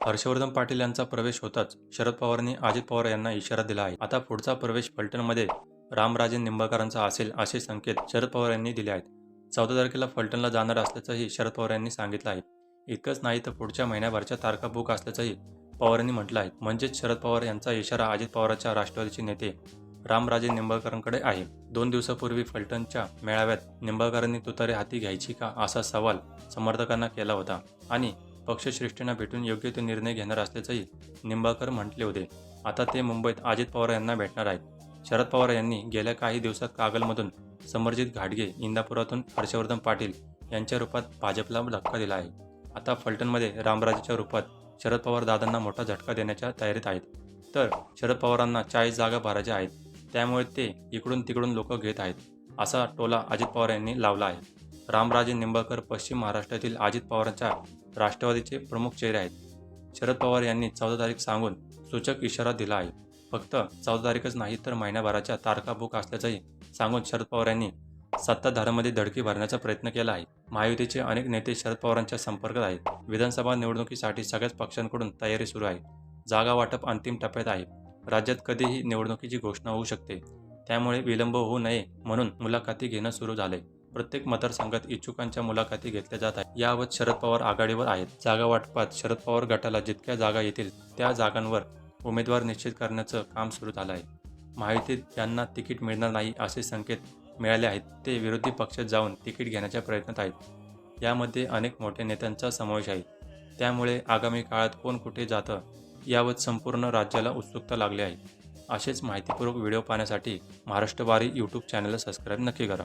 हर्षवर्धन पाटील यांचा प्रवेश होताच शरद पवारांनी अजित पवार यांना इशारा दिला आहे. आता पुढचा प्रवेश फलटणमध्ये रामराजे निंबाळकरांचा असेल असे संकेत शरद पवार यांनी दिले आहेत. चौदा तारखेला फलटणला जाणार असल्याचंही शरद पवार यांनी सांगितलं आहे. इतकंच नाही तर पुढच्या महिन्याभरच्या तारखा बुक असल्याचंही पवारांनी म्हटलं आहे. म्हणजेच शरद पवार यांचा इशारा अजित पवारांच्या राष्ट्रवादीचे नेते रामराजे निंबाळकरांकडे आहे. दोन दिवसापूर्वी फलटणच्या मेळाव्यात निंबाळकरांनी तुतारे हाती घ्यायची का असा सवाल समर्थकांना केला होता. आणि पक्षश्रेष्ठींना भेटून योग्य तो निर्णय घेणार असल्याचंही निंबाळकर म्हटले होते. आता ते मुंबईत अजित पवार यांना भेटणार आहेत. शरद पवार यांनी गेल्या काही दिवसात कागलमधून समरजित घाटगे इंदापुरातून हर्षवर्धन पाटील यांच्या रूपात भाजपला धक्का दिला आहे. आता फलटणमध्ये रामराजेच्या रूपात शरद पवार दादांना मोठा झटका देण्याच्या तयारीत आहेत. तर शरद पवारांना चाळीस जागा भरायच्या आहेत. त्यामुळे ते इकडून तिकडून लोक घेत आहेत असा टोला अजित पवार यांनी लावला आहे. रामराजे निंबाळकर पश्चिम महाराष्ट्रातील अजित पवारांच्या राष्ट्रवादीचे प्रमुख चेहरे आहेत. शरद पवार यांनी चौदा तारीख सांगून सूचक इशारा दिला आहे. फक्त चौदा तारीखच नाही तर महिन्याभराच्या तारखा बुक असल्याचंही सांगून शरद पवार यांनी सत्ताधारामध्ये धडकी भरण्याचा प्रयत्न केला आहे. महायुतीचे अनेक नेते शरद पवारांच्या संपर्कात आहेत. विधानसभा निवडणुकीसाठी सगळ्याच पक्षांकडून तयारी सुरू आहे. जागा वाटप अंतिम टप्प्यात आहे. राज्यात कधीही निवडणुकीची घोषणा होऊ शकते. त्यामुळे विलंब होऊ नये म्हणून मुलाखती घेणं सुरू झाले प्रत्येक मतदारसंघात इच्छुकांच्या मुलाखती घेतल्या जात आहेत. यावत शरद पवार आघाडीवर आहेत. जागा वाटपात शरद पवार गटाला जितक्या जागा येतील त्या जागांवर उमेदवार निश्चित करण्याचं काम सुरू झालं आहे. माहितीत यांना तिकीट मिळणार नाही असे संकेत मिळाले आहेत. ते विरोधी पक्षात जाऊन तिकीट घेण्याच्या प्रयत्नात आहेत. यामध्ये अनेक मोठ्या नेत्यांचा समावेश आहे. त्यामुळे आगामी काळात कोण कुठे जातं यावत संपूर्ण राज्याला उत्सुकता लागली आहे. असेच माहितीपूर्वक व्हिडिओ पाहण्यासाठी महाराष्ट्रवारी यूट्यूब चॅनलला सबस्क्राईब नक्की करा.